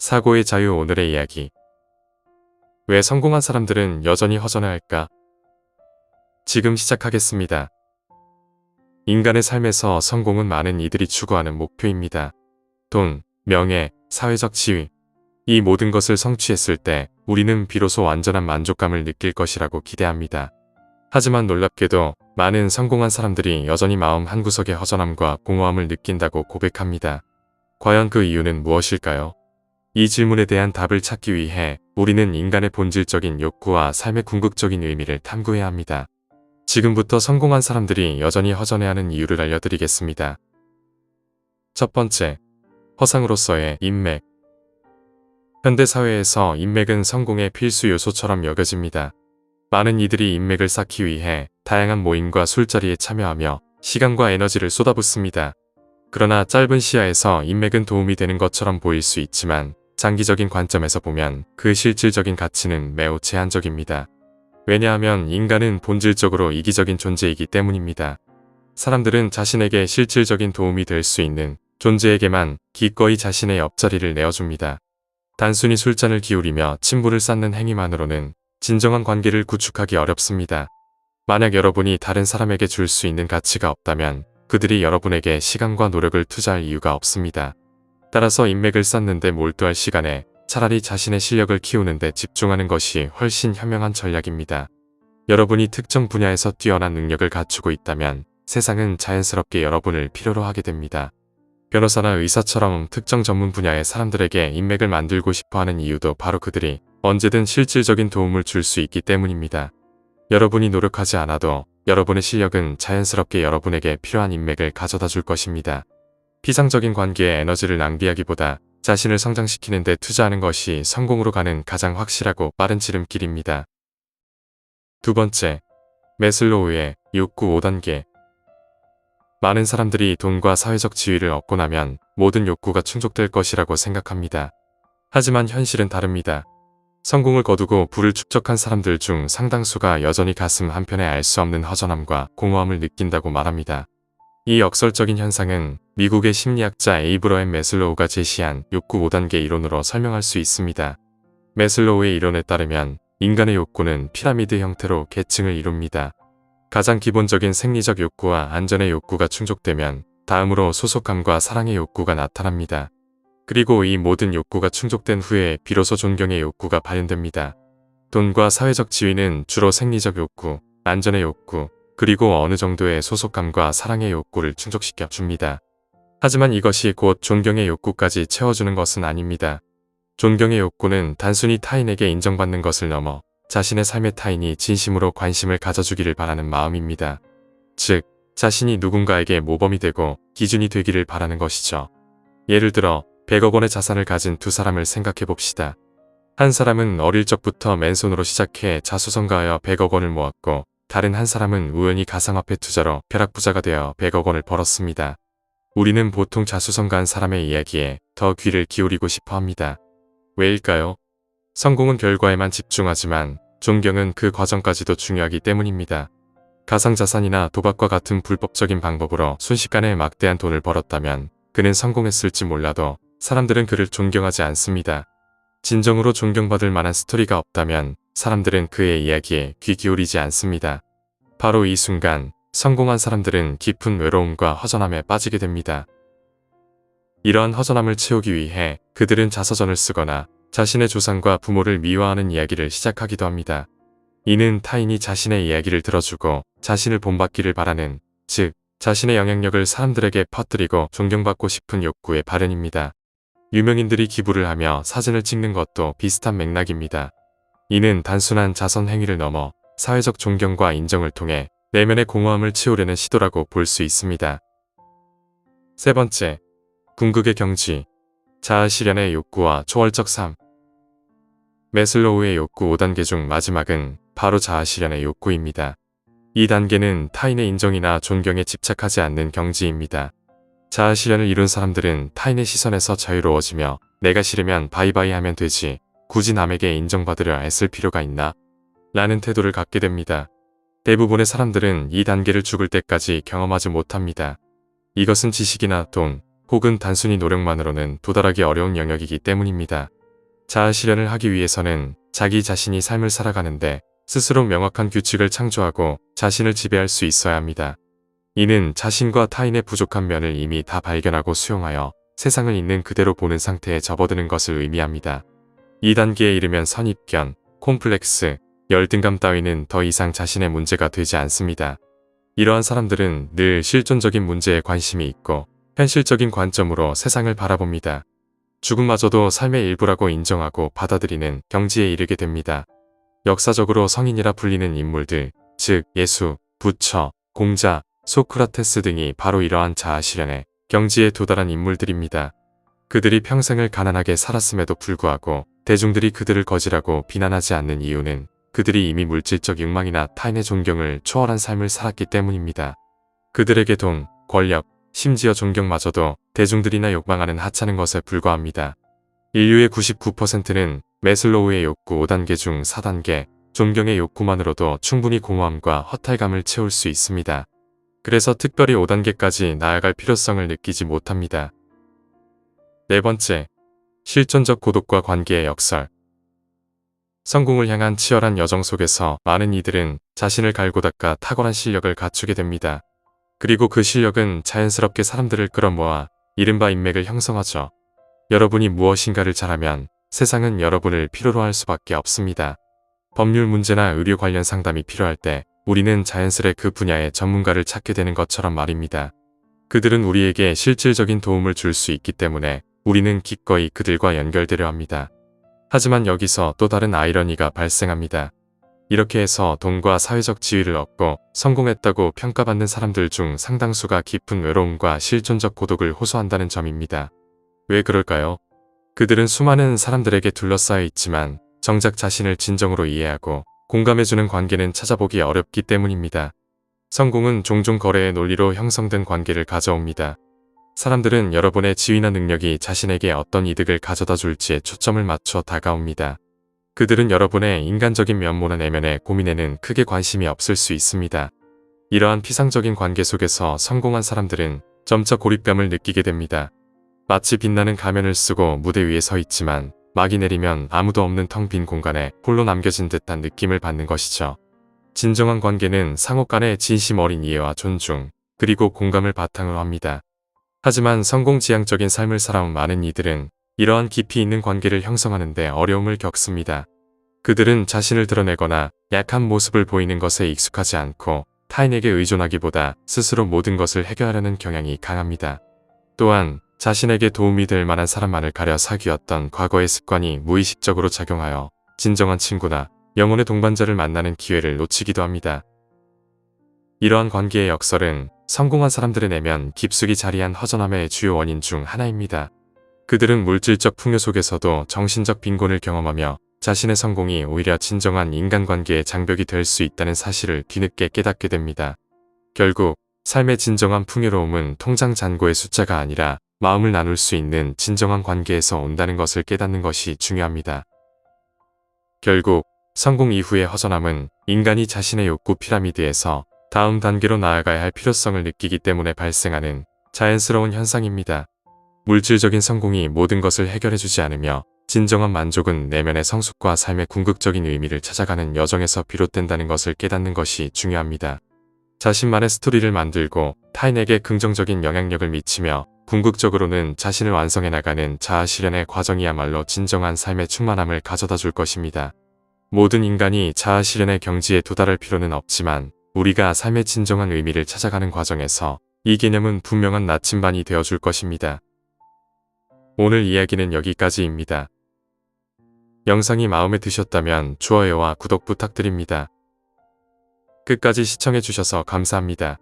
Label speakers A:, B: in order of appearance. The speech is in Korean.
A: 사고의 자유 오늘의 이야기. 왜 성공한 사람들은 여전히 허전해할까? 지금 시작하겠습니다. 인간의 삶에서 성공은 많은 이들이 추구하는 목표입니다. 돈, 명예, 사회적 지위. 이 모든 것을 성취했을 때 우리는 비로소 완전한 만족감을 느낄 것이라고 기대합니다. 하지만 놀랍게도 많은 성공한 사람들이 여전히 마음 한구석에 허전함과 공허함을 느낀다고 고백합니다. 과연 그 이유는 무엇일까요? 이 질문에 대한 답을 찾기 위해 우리는 인간의 본질적인 욕구와 삶의 궁극적인 의미를 탐구해야 합니다. 지금부터 성공한 사람들이 여전히 허전해하는 이유를 알려드리겠습니다. 첫 번째, 허상으로서의 인맥. 현대사회에서 인맥은 성공의 필수 요소처럼 여겨집니다. 많은 이들이 인맥을 쌓기 위해 다양한 모임과 술자리에 참여하며 시간과 에너지를 쏟아붓습니다. 그러나 짧은 시야에서 인맥은 도움이 되는 것처럼 보일 수 있지만 장기적인 관점에서 보면 그 실질적인 가치는 매우 제한적입니다. 왜냐하면 인간은 본질적으로 이기적인 존재이기 때문입니다. 사람들은 자신에게 실질적인 도움이 될 수 있는 존재에게만 기꺼이 자신의 옆자리를 내어줍니다. 단순히 술잔을 기울이며 친분을 쌓는 행위만으로는 진정한 관계를 구축하기 어렵습니다. 만약 여러분이 다른 사람에게 줄 수 있는 가치가 없다면 그들이 여러분에게 시간과 노력을 투자할 이유가 없습니다. 따라서 인맥을 쌓는데 몰두할 시간에 차라리 자신의 실력을 키우는데 집중하는 것이 훨씬 현명한 전략입니다. 여러분이 특정 분야에서 뛰어난 능력을 갖추고 있다면 세상은 자연스럽게 여러분을 필요로 하게 됩니다. 변호사나 의사처럼 특정 전문 분야의 사람들에게 인맥을 만들고 싶어 하는 이유도 바로 그들이 언제든 실질적인 도움을 줄 수 있기 때문입니다. 여러분이 노력하지 않아도 여러분의 실력은 자연스럽게 여러분에게 필요한 인맥을 가져다 줄 것입니다. 피상적인 관계에 에너지를 낭비하기보다 자신을 성장시키는 데 투자하는 것이 성공으로 가는 가장 확실하고 빠른 지름길입니다. 두 번째, 메슬로우의 욕구 5단계 많은 사람들이 돈과 사회적 지위를 얻고 나면 모든 욕구가 충족될 것이라고 생각합니다. 하지만 현실은 다릅니다. 성공을 거두고 부를 축적한 사람들 중 상당수가 여전히 가슴 한편에 알 수 없는 허전함과 공허함을 느낀다고 말합니다. 이 역설적인 현상은 미국의 심리학자 에이브러엠 메슬로우가 제시한 욕구 5단계 이론으로 설명할 수 있습니다. 메슬로우의 이론에 따르면 인간의 욕구는 피라미드 형태로 계층을 이룹니다. 가장 기본적인 생리적 욕구와 안전의 욕구가 충족되면 다음으로 소속감과 사랑의 욕구가 나타납니다. 그리고 이 모든 욕구가 충족된 후에 비로소 존경의 욕구가 발현됩니다. 돈과 사회적 지위는 주로 생리적 욕구, 안전의 욕구, 그리고 어느 정도의 소속감과 사랑의 욕구를 충족시켜 줍니다. 하지만 이것이 곧 존경의 욕구까지 채워주는 것은 아닙니다. 존경의 욕구는 단순히 타인에게 인정받는 것을 넘어 자신의 삶의 타인이 진심으로 관심을 가져주기를 바라는 마음입니다. 즉, 자신이 누군가에게 모범이 되고 기준이 되기를 바라는 것이죠. 예를 들어 100억 원의 자산을 가진 두 사람을 생각해 봅시다. 한 사람은 어릴 적부터 맨손으로 시작해 자수성가하여 100억 원을 모았고 다른 한 사람은 우연히 가상화폐 투자로 벼락부자가 되어 100억 원을 벌었습니다. 우리는 보통 자수성가한 사람의 이야기에 더 귀를 기울이고 싶어 합니다. 왜일까요? 성공은 결과에만 집중하지만 존경은 그 과정까지도 중요하기 때문입니다. 가상자산이나 도박과 같은 불법적인 방법으로 순식간에 막대한 돈을 벌었다면 그는 성공했을지 몰라도 사람들은 그를 존경하지 않습니다. 진정으로 존경받을 만한 스토리가 없다면 사람들은 그의 이야기에 귀 기울이지 않습니다. 바로 이 순간 성공한 사람들은 깊은 외로움과 허전함에 빠지게 됩니다. 이러한 허전함을 채우기 위해 그들은 자서전을 쓰거나 자신의 조상과 부모를 미워하는 이야기를 시작하기도 합니다. 이는 타인이 자신의 이야기를 들어주고 자신을 본받기를 바라는, 즉, 자신의 영향력을 사람들에게 퍼뜨리고 존경받고 싶은 욕구의 발현입니다. 유명인들이 기부를 하며 사진을 찍는 것도 비슷한 맥락입니다. 이는 단순한 자선 행위를 넘어 사회적 존경과 인정을 통해 내면의 공허함을 채우려는 시도라고 볼 수 있습니다. 세 번째, 궁극의 경지, 자아 실현의 욕구와 초월적 삶. 메슬로우의 욕구 5단계 중 마지막은 바로 자아 실현의 욕구입니다. 이 단계는 타인의 인정이나 존경에 집착하지 않는 경지입니다. 자아 실현을 이룬 사람들은 타인의 시선에서 자유로워지며 내가 싫으면 바이바이 하면 되지 굳이 남에게 인정받으려 애쓸 필요가 있나? 라는 태도를 갖게 됩니다. 대부분의 사람들은 이 단계를 죽을 때까지 경험하지 못합니다. 이것은 지식이나 돈, 혹은 단순히 노력만으로는 도달하기 어려운 영역이기 때문입니다. 자아 실현을 하기 위해서는 자기 자신이 삶을 살아가는데 스스로 명확한 규칙을 창조하고 자신을 지배할 수 있어야 합니다. 이는 자신과 타인의 부족한 면을 이미 다 발견하고 수용하여 세상을 있는 그대로 보는 상태에 접어드는 것을 의미합니다. 이 단계에 이르면 선입견, 콤플렉스, 열등감 따위는 더 이상 자신의 문제가 되지 않습니다. 이러한 사람들은 늘 실존적인 문제에 관심이 있고 현실적인 관점으로 세상을 바라봅니다. 죽음마저도 삶의 일부라고 인정하고 받아들이는 경지에 이르게 됩니다. 역사적으로 성인이라 불리는 인물들, 즉 예수, 부처, 공자, 소크라테스 등이 바로 이러한 자아 실현의 경지에 도달한 인물들입니다. 그들이 평생을 가난하게 살았음에도 불구하고 대중들이 그들을 거지라고 비난하지 않는 이유는 그들이 이미 물질적 욕망이나 타인의 존경을 초월한 삶을 살았기 때문입니다. 그들에게 돈, 권력, 심지어 존경마저도 대중들이나 욕망하는 하찮은 것에 불과합니다. 인류의 99%는 메슬로우의 욕구 5단계 중 4단계, 존경의 욕구만으로도 충분히 공허함과 허탈감을 채울 수 있습니다. 그래서 특별히 5단계까지 나아갈 필요성을 느끼지 못합니다. 네 번째, 실존적 고독과 관계의 역설. 성공을 향한 치열한 여정 속에서 많은 이들은 자신을 갈고 닦아 탁월한 실력을 갖추게 됩니다. 그리고 그 실력은 자연스럽게 사람들을 끌어모아 이른바 인맥을 형성하죠. 여러분이 무엇인가를 잘하면 세상은 여러분을 필요로 할 수밖에 없습니다. 법률 문제나 의료 관련 상담이 필요할 때 우리는 자연스레 그 분야의 전문가를 찾게 되는 것처럼 말입니다. 그들은 우리에게 실질적인 도움을 줄 수 있기 때문에 우리는 기꺼이 그들과 연결되려 합니다. 하지만 여기서 또 다른 아이러니가 발생합니다. 이렇게 해서 돈과 사회적 지위를 얻고 성공했다고 평가받는 사람들 중 상당수가 깊은 외로움과 실존적 고독을 호소한다는 점입니다. 왜 그럴까요? 그들은 수많은 사람들에게 둘러싸여 있지만 정작 자신을 진정으로 이해하고 공감해주는 관계는 찾아보기 어렵기 때문입니다. 성공은 종종 거래의 논리로 형성된 관계를 가져옵니다. 사람들은 여러분의 지위나 능력이 자신에게 어떤 이득을 가져다 줄지에 초점을 맞춰 다가옵니다. 그들은 여러분의 인간적인 면모나 내면의 고민에는 크게 관심이 없을 수 있습니다. 이러한 피상적인 관계 속에서 성공한 사람들은 점차 고립감을 느끼게 됩니다. 마치 빛나는 가면을 쓰고 무대 위에 서 있지만 막이 내리면 아무도 없는 텅 빈 공간에 홀로 남겨진 듯한 느낌을 받는 것이죠. 진정한 관계는 상호 간의 진심 어린 이해와 존중, 그리고 공감을 바탕으로 합니다. 하지만 성공지향적인 삶을 살아온 많은 이들은 이러한 깊이 있는 관계를 형성하는데 어려움을 겪습니다. 그들은 자신을 드러내거나 약한 모습을 보이는 것에 익숙하지 않고 타인에게 의존하기보다 스스로 모든 것을 해결하려는 경향이 강합니다. 또한 자신에게 도움이 될 만한 사람만을 가려 사귀었던 과거의 습관이 무의식적으로 작용하여 진정한 친구나 영혼의 동반자를 만나는 기회를 놓치기도 합니다. 이러한 관계의 역설은 성공한 사람들의 내면 깊숙이 자리한 허전함의 주요 원인 중 하나입니다. 그들은 물질적 풍요 속에서도 정신적 빈곤을 경험하며 자신의 성공이 오히려 진정한 인간관계의 장벽이 될 수 있다는 사실을 뒤늦게 깨닫게 됩니다. 결국 삶의 진정한 풍요로움은 통장 잔고의 숫자가 아니라 마음을 나눌 수 있는 진정한 관계에서 온다는 것을 깨닫는 것이 중요합니다. 결국 성공 이후의 허전함은 인간이 자신의 욕구 피라미드에서 다음 단계로 나아가야 할 필요성을 느끼기 때문에 발생하는 자연스러운 현상입니다. 물질적인 성공이 모든 것을 해결해주지 않으며 진정한 만족은 내면의 성숙과 삶의 궁극적인 의미를 찾아가는 여정에서 비롯된다는 것을 깨닫는 것이 중요합니다. 자신만의 스토리를 만들고 타인에게 긍정적인 영향력을 미치며 궁극적으로는 자신을 완성해 나가는 자아 실현의 과정이야말로 진정한 삶의 충만함을 가져다 줄 것입니다. 모든 인간이 자아 실현의 경지에 도달할 필요는 없지만 우리가 삶의 진정한 의미를 찾아가는 과정에서 이 개념은 분명한 나침반이 되어 줄 것입니다. 오늘 이야기는 여기까지입니다. 영상이 마음에 드셨다면 좋아요와 구독 부탁드립니다. 끝까지 시청해주셔서 감사합니다.